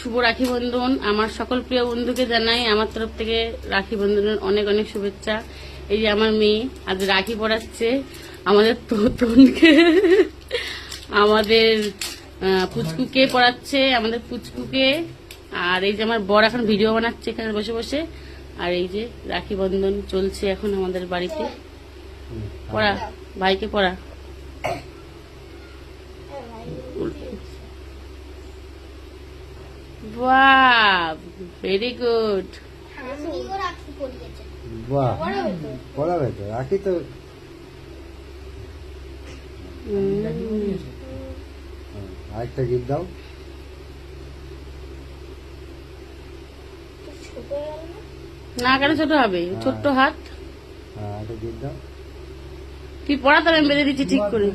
শুভ রাখি বন্ধন। আমার সকল প্রিয় বন্ধুকে জানাই, আমার তরফ থেকে রাখি বন্ধনের অনেক অনেক শুভেচ্ছা। এই যে আমার মেয়ে আজ রাখি পড়াচ্ছে আমাদের তোতনকে। আমাদের পুচকুকে পড়াচ্ছে আমাদের পুচকুকে। আর এই যে আমার বর এখন ভিডিও বানাচ্ছে এখানে বসে বসে। আর এই যে রাখি বন্ধন চলছে এখন আমাদের বাড়িতে। পড়া, ভাইকে পড়া। বাহ ভেরি গুড বাহ পড়াবে তো পড়াবে তো রাখি তো হুম, আরেকটা গিফট দাও হয়ে না না কেন ছোট হবে? ছোট্ট হাত। হ্যাঁ একটা গিফট দাও। তুই পড়া তাহলে আমি বেঁধে দিচ্ছি ঠিক করে।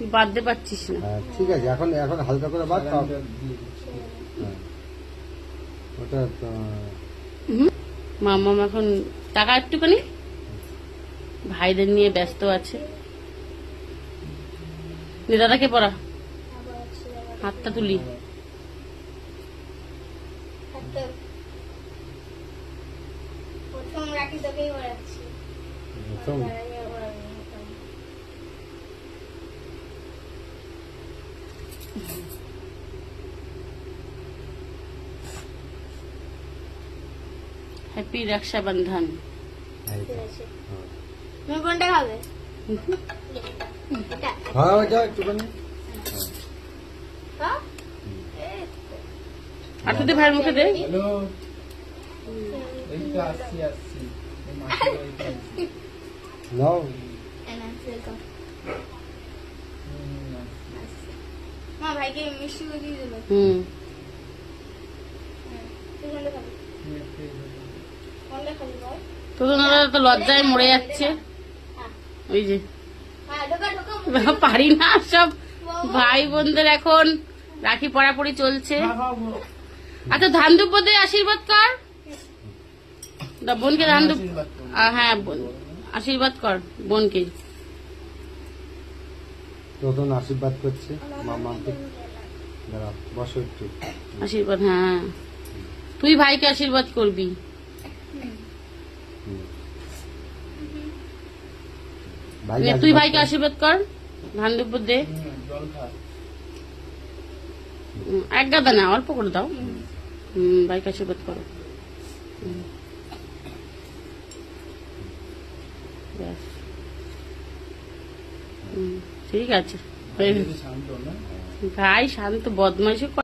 তুই বাঁধতে পারছিস না। হ্যাঁ, ঠিক আছে এখন এখন হালকা করে বাদ হ্যাঁ। ওটা এখন টাকা একটুখানি? ভাইদের নিয়ে ব্যস্ত আছে। নে দাদাকে পড়া। হাতটা তুলি। প্রথম রাখি তোকেই পড়াচ্ছি প্রথম পড়াই আবার আমি হতাম। হ্যাপি রক্ষাবন্ধন। তুমি কোনটা খাবে? হ্যাঁ একটুখানি। হ্যাঁ। আর তুই ভাইয়ের মুখে দে। আসছি এই মাসের বাড়িতে আসছি। নাও এই না, welcome. হুম, মা ভাইকে মিষ্টি করে দিয়ে দিল হুম। তো লজ্জায় মরে যাচ্ছে। হ্যাঁ। ওই যে। হ্যাঁ ঢোকা ঢোকা পারি না সব। ভাই বোনদের এখন রাখি পড়াপড়ি চলছে। আচ্ছা ধান আশীর্বাদ কর। বোনকে ধান হ্যাঁ আশীর্বাদ কর বোনকে। নতুন আশীর্বাদ করছে মামাকে দাঁড়াও বসো একটু। আশীর্বাদ হ্যাঁ। তুই ভাইকে আশীর্বাদ করবি। তুই ভাইকে আশীর্বাদ কর ধান দুব্য দে এক গাদা না অল্প করে দাও। হুম, ভাইকে আশীর্বাদ করো। ব্যাস। হুম, ঠিক আছে। ভাই শান্ত বদমাইশি